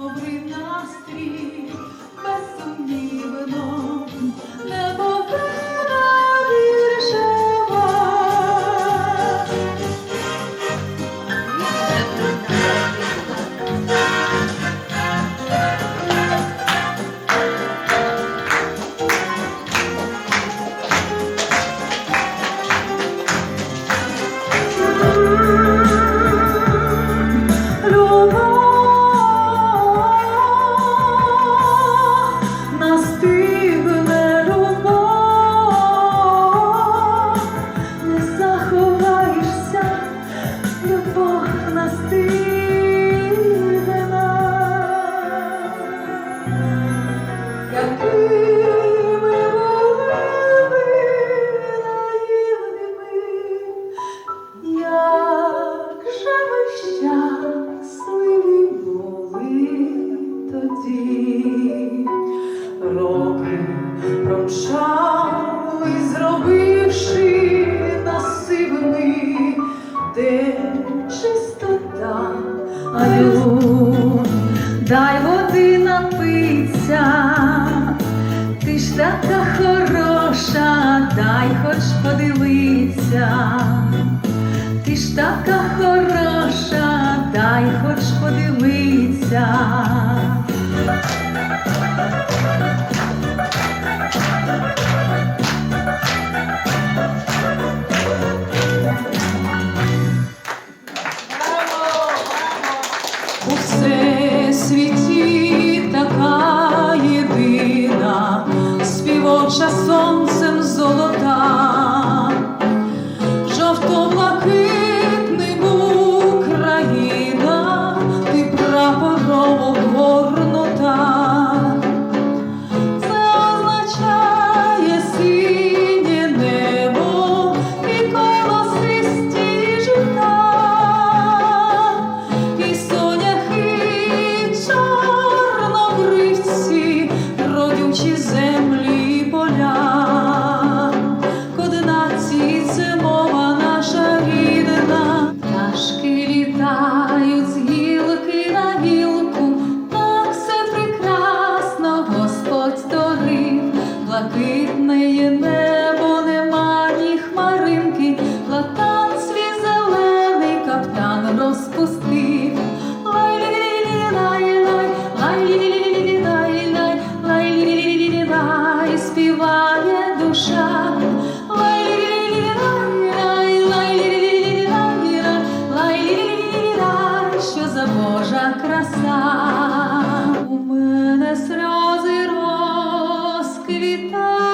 Добрий настрій, безсумнівно, не повинна чистота, Алю, дай води напиться, ти ж така хороша, дай хоч подивиться, Ти ж така хороша, дай хоч подивитися. 锁。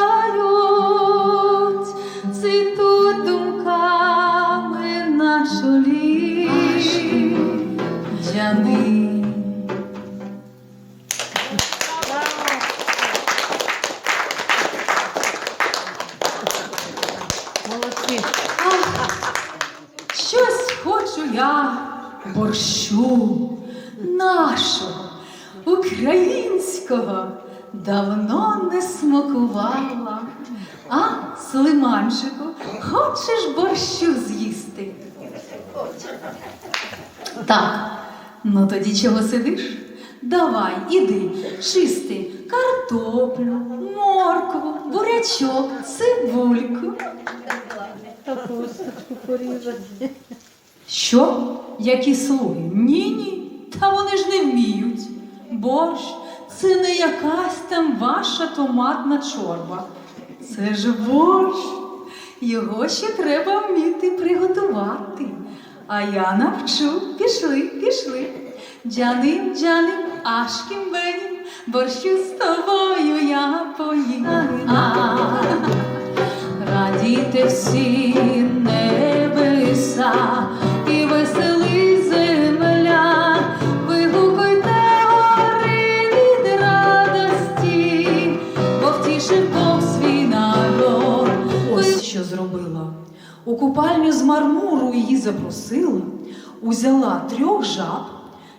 Розквітають, цвітуть думками на чолі. Молодці. Щось хочу я борщу нашого, українського, давно не смакувала. А, Слиманчику, хочеш борщу з'їсти? Так, ну тоді чого сидиш? Давай, іди, чисти картоплю, моркву, бурячок, цибульку. Що? Які слуги? Ні, ні, та вони ж не вміють. Борщ це не якась там ваша томатна чорба. Це ж борщ. Його ще треба вміти приготувати. А я навчу, пішли, пішли. Джаним, джаним, ашкім бенім, борщу з тобою я поїм. А, Радійте всі Бог свій народ. Ось що зробила. У купальню з мармуру її запросила, узяла трьох жаб,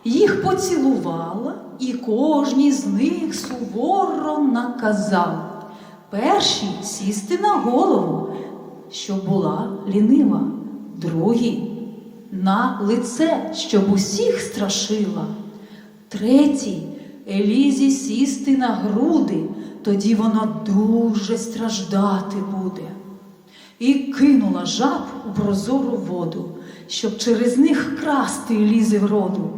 їх поцілувала і кожній з них суворо наказала. Першій сісти на голову, щоб була лінива, другій на лице, щоб усіх страшила, Третій Елізі сісти на груди, тоді вона дуже страждати буде. І кинула жаб у прозору воду, щоб через них красти лізе в Хава,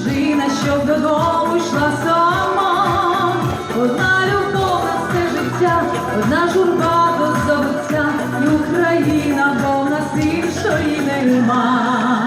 стежина, щоб додому йшла сама, одна любов на все життя, одна журба до забуття, і Україна, бо в нас іншої нема.